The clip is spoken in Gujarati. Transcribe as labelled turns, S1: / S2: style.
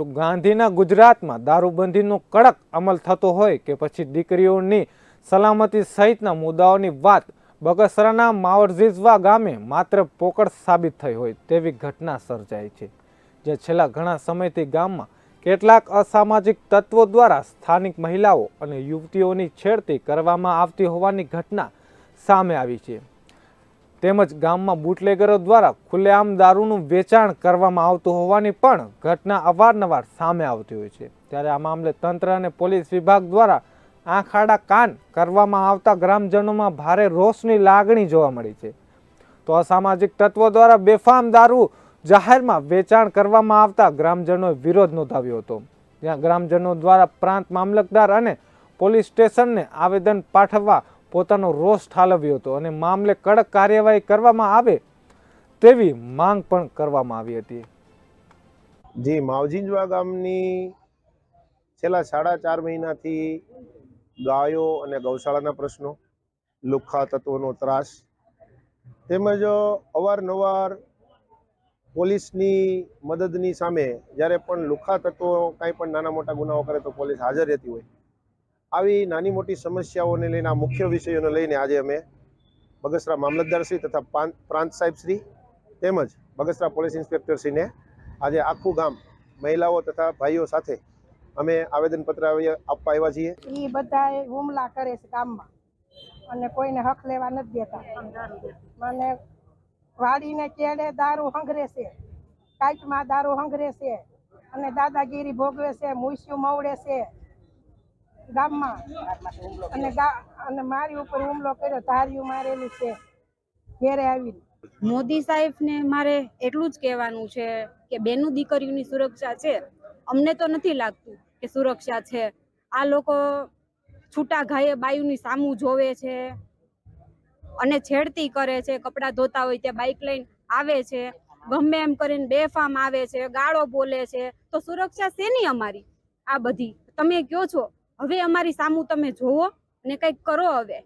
S1: તો ગાંધીના ગુજરાતમાં દારૂબંધીનો કડક અમલ થતો હોય કે પછી દીકરીઓની સલામતી સહિતના મુદ્દાઓની વાત બગસરાના માવરઝીઝવા ગામે માત્ર પોકળ સાબિત થઈ હોય તેવી ઘટના સર્જાઈ છે, જે છેલ્લા ઘણા સમયથી ગામમાં કેટલાક અસામાજિક તત્વો દ્વારા સ્થાનિક મહિલાઓ અને યુવતીઓની છેડતી કરવામાં આવતી હોવાની ઘટના સામે આવી છે. તેમજ ગામમાં બુટલેગરો દ્વારા ખુલ્લેઆમ દારૂનું વેચાણ કરવામાં આવતું હોવાની પણ ઘટના અવારનવાર સામે આવતી હોય છે. ત્યારે આ મામલે તંત્ર અને પોલીસ વિભાગ દ્વારા આંખ આડા કાન કરવામાં આવતા ગ્રામજનોમાં ભારે રોષની લાગણી જોવા મળી છે. તો અસામાજિક તત્વો દ્વારા બેફામ દારૂ જાહેરમાં વેચાણ કરવામાં આવતા ગ્રામજનોએ વિરોધ નોંધાવ્યો હતો. જ્યાં ગ્રામજનો દ્વારા પ્રાંત મામલતદાર અને પોલીસ સ્ટેશનને આવેદન પાઠવવા પોતાનો રોષ ઠાલવ્યો હતો અને મામલે કડક કાર્યવાહી કરવામાં આવે તેવી માંગ પણ કરવામાં આવી હતી.
S2: જી માવજીંજવા ગામની છેલ્લા સાડા ચાર મહિનાથી ગાયો અને ગૌશાળાના પ્રશ્નો લુખ્ખા તત્વોનો ત્રાસ, તેમજ અવારનવાર પોલીસની મદદની સામે જ્યારે પણ લુખ્ખા તત્વો કાંઈ પણ નાના મોટા ગુનાઓ કરે તો પોલીસ હાજર રહેતી હોય. આવી નાની મોટી સમસ્યાઓને લઈને, આ મુખ્ય વિષયોને લઈને આજે અમે બગસરા મામલતદારશ્રી તથા પ્રાંત સાહેબશ્રી તેમજ બગસરા પોલીસ ઇન્સ્પેક્ટરશ્રીને આજે આખું ગામ મહિલાઓ તથા ભાઈઓ સાથે અમે આવેદનપત્ર આવી- આપવા આવ્યા છીએ.
S3: એ બધા હુમલા કરે છે ગામમાં. અને કોઈને હક લેવા નથી દેતા. મને વાડીને કેડે દારૂ હંગરે છે. કાઈટમાં દારૂ હંગરે છે. અને દાદાગીરી ભોગવે છે મુસ્યું મવડે છે. ગામમાં. અને અને મારી ઉપર હુમલો કર્યો, ધાર્યું મારેલું છે, ઘેરે આવીને.
S4: મોદી સાહેબને મારે એટલું જ કહેવાનું છે કે બેનું દીકરીઓની સુરક્ષા છે. અમને તો નથી લાગતું કે સુરક્ષા છે. આ લોકો છૂટા ઘાયે બાયુની સામું જોવે છે અને છેડતી કરે છે, કપડાં ધોતા હોય ત્યાં બાઇક લઈને આવે છે. ગમે એમ કરીને બેફામ આવે છે, ગાળો બોલે છે. તો સુરક્ષા શેની અમારી? આ બધી. તમે કયો છો? હવે અમારી સામું તમે જોવો અને કંઈક કરો હવે.